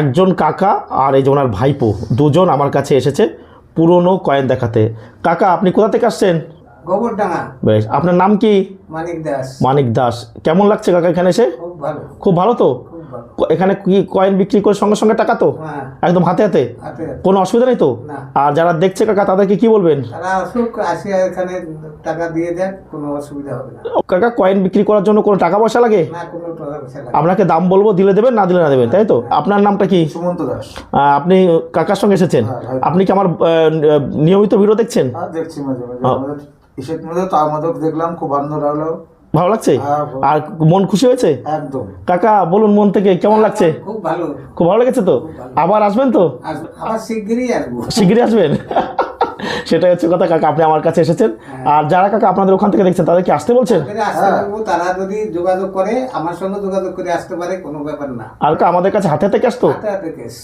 একজন কাকা আর এই যে ওনার ভাইপো দুজন আমার কাছে এসেছে পুরনো কয়েন দেখাতে। কাকা আপনি কোথা থেকে আসছেন? গোবরডাঙ্গা। বেশ আপনার নাম কি? মানিক দাস। মানিক দাস। কেমন লাগছে কাকা এখানে এসে? খুব ভালো। তো? এখানে কি কয়েন বিক্রি করে সঙ্গে সঙ্গে টাকা তো? হ্যাঁ। একদম হাতে হাতে। কোনো অসুবিধা নেই তো? আর যারা দেখছে কাকা তাদেরকে কি বলবেন? তারা এখানে টাকা দিয়ে দেন কোনো অসুবিধা হবে না। কাকা কয়েন বিক্রি করার জন্য কোনো টাকা পয়সা লাগে। আপনাকে দাম বলব দিলে দেবেন না দিলে না দেবেন তাই তো? আপনার নামটা কি? সুমন্ত দাস। আপনি কাকার সঙ্গে এসেছেন? হ্যাঁ, আপনি কি আমার নিয়মিত ভিডিও দেখছেন? হ্যাঁ দেখছি মাঝে মাঝে। হ্যাঁ। দেখলাম খুব আনন্দ লাগল। ভালো লাগছে? হ্যাঁ, আর মন খুশি হয়েছে? একদম। কাকা বলুন মন থেকে কেমন লাগছে? খুব ভালো। খুব ভালো লেগেছে তো? আবার আসবেন তো? আবার শিগগিরই আসব। শিগগিরই আসবেন? সেটাই হচ্ছে কথা কাকা আপনি আমার কাছে এসেছেন। আর যারা কাকা আপনাদের ওখান থেকে দেখছেন তাদেরকে আসতে বলছেন? তারা যদি যোগাযোগ করে আমার সঙ্গে যোগাযোগ করে আসতে পারে কোনো ব্যাপার না। আর আমাদের কাছে হাতে হাতে আসতো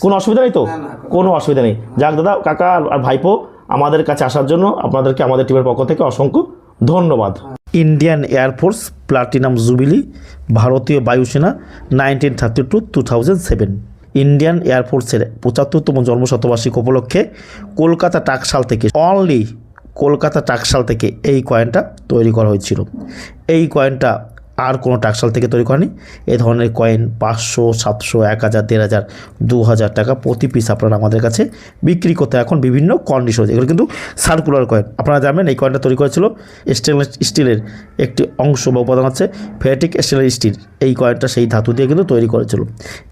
কোনো অসুবিধা নেই তো? কোনো অসুবিধা নেই। যাক দাদা কাকা আর ভাইপো আমাদের কাছে আসার জন্য আপনাদেরকে আমাদের টিমের পক্ষ থেকে অসংখ্য ধন্যবাদ। ইন্ডিয়ান এয়ারফোর্স প্লাটিনাম জুবিলি, ভারতীয় বায়ুসেনা, nineteen thirty two two thousand seven. Indian এয়ারফোর্সের পঁচাত্তরতম জন্মশতবার্ষিকী উপলক্ষে কলকাতা টাকশাল থেকে অনলি কলকাতা টাকশাল থেকে এই কয়েনটা তৈরি করা হয়েছিল। এই কয়েনটা আর কোনো টাকশাল থেকে তৈরি করেনি। এ ধরনের কয়েন পাঁচশো, সাতশো, এক হাজার, দেড় হাজার, দু হাজার টাকা প্রতি পিস আপনারা আমাদের কাছে বিক্রি করতে এখন বিভিন্ন কন্ডিশন এগুলো কিন্তু সার্কুলার কয়েন আপনারা জানেন এই কয়েনটা তৈরি করেছিল স্টেনলেস স্টিলের একটি অংশ বা উপাদান আছে ফেটিক স্টেনলেস স্টিল এই কয়েনটা সেই ধাতু দিয়ে কিন্তু তৈরি করেছিল।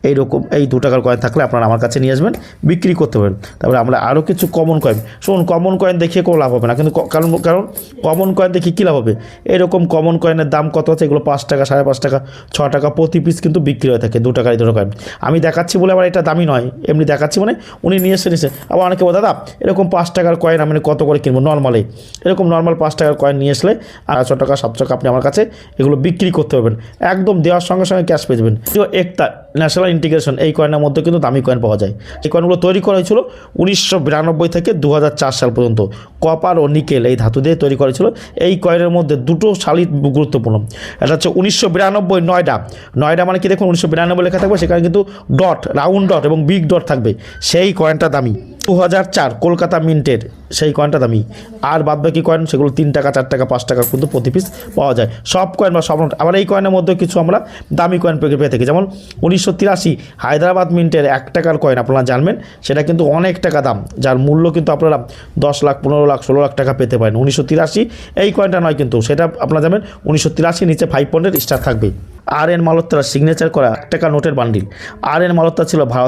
এইরকম এই দু টাকার কয়েন থাকলে আপনারা আমার কাছে নিয়ে আসবেন, বিক্রি করতে পারেন তারপরে আমরা আরও কিছু কমন কয়েন শুনুন কমন কয়েন দেখিয়ে কোনো লাভ হবে না, কিন্তু কারণ কারণ কমন কয়েন দেখি কী লাভ হবে? এরকম কমন কয়েনের দাম কত আছে এগুলো পাঁচ টাকা, সাড়ে পাঁচ টাকা, ছ টাকা প্রতি পিস কিন্তু বিক্রি হয়ে থাকে, দু টাকা এই দুটো কয়েন আমি দেখাচ্ছি বলে আবার এটা দামি নয়, এমনি দেখাচ্ছি মানে উনি নিয়ে এসে নিয়েছে আবার অনেকে বলে, দাদা, এরকম পাঁচ টাকার কয়েন আমি কত করে কিনবো? নর্মালি এরকম নর্মাল পাঁচ টাকার কয়েন নিয়ে আসলে আড়াইশো টাকা সাত টাকা আপনি আমার কাছে এগুলো বিক্রি করতে পারবেন। একদম দেওয়ার সঙ্গে সঙ্গে ক্যাশ পেয়ে যাবেন। তো একটা ন্যাশনাল ইন্টিগ্রেশন, এই কয়েনের মধ্যে কিন্তু দামি কয়েন পাওয়া যায়। এই কয়েনগুলো তৈরি করা হয়েছিল উনিশশো বিরানব্বই থেকে দু হাজার চার সাল পর্যন্ত। কপার ও নিকেল এই ধাতু দিয়ে তৈরি করেছিল এই কয়েনের মধ্যে দুটো শালি গুরুত্বপূর্ণ। এটা হচ্ছে উনিশশো বিরানব্বই নয়ডা। নয়ডা মানে কি দেখুন? উনিশশো বিরানব্বই লেখা থাকবে, সেখানে কিন্তু ডট রাউন্ড ডট এবং বিগ ডট থাকবে। সেই কয়েনটা দামি। দু হাজার চার কলকাতা মিন্টের সেই কয়েনটা দামি। আর বাদ বাকি কয়েন সেগুলো তিন টাকা, চার টাকা, পাঁচ টাকা কিন্তু প্রতি পিস পাওয়া যায়। সব কয়েন বা সব নোট আবার এই কয়েনের মধ্যে কিছু আমরা দামি কয়েন পেয়ে থাকি। যেমন উনিশশো তিরাশি হায়দ্রাবাদ মিন্টের এক টাকার কয়েন আপনারা জানবেন, সেটা কিন্তু অনেক টাকা দাম, যার মূল্য কিন্তু আপনারা দশ লাখ, পনেরো লাখ, ষোলো লাখ টাকা পেতে পারেন। উনিশশো তিরাশি এই কয়েনটা নয় কিন্তু, সেটা আপনারা জানেন উনিশশো তিরাশি নিচে ফাইভ পয়েন্টের স্টার থাকবে আর এন মালত্রার সিগনেচার করা এক টাকা নোটের বান্ডিল আর এন মালত্রা ছিল ভারত